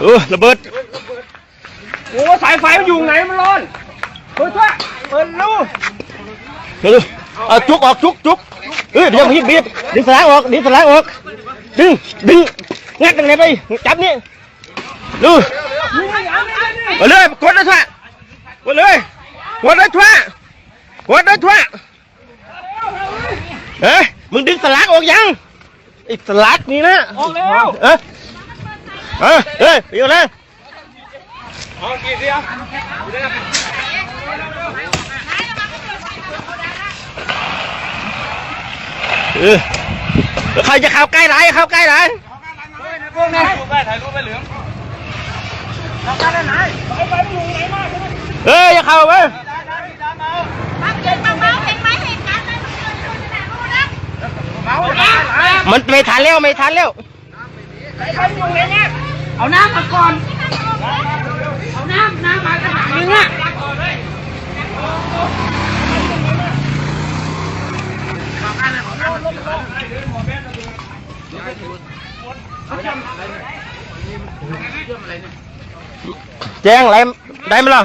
เออระเบิดโอ้สายไฟมันอยู่ไหนมันร้อนเปิดทั่วเปิดรูเดี๋ยวดูเอาจุกออกจุกจุกเออเดี๋ยวพี่บีบดึงสลากออกดึงสลากออกดึงดึงงัดตรงไหนไปจับนี่ดูมาเลยกดเลยทั่วกดเลยกดเลยทั่วกดเลยทั่วเฮ้ยมึงดึงสลากออกยังไอ้สลากนี่นะออกแล้วเออ เออเฮ้ยไปอยู่เลยออกกี่เดียวเออใครจะเข้าใกล้ไหนเข้าใกล้ไหนพวกนี้ถ่ายรูปไปถ่ายรูปไปเหลืองทำการไหนสายไฟมันอยู่ไหนมากเอ้ยอย่าเข้าไปฟังเสียงเบาๆเห็นไหมเหตุการณ์มันเกิดขึ้นขนาดนู้นนะเมาไม่ทันแล้วไม่ทันแล้วสายไฟมันอยู่ไหนเนี่ย เอาน้ำมาก่อน เอาน้ำน้ำมากระถางนึงอะแจ้งอะไรได้ไหมล่ะ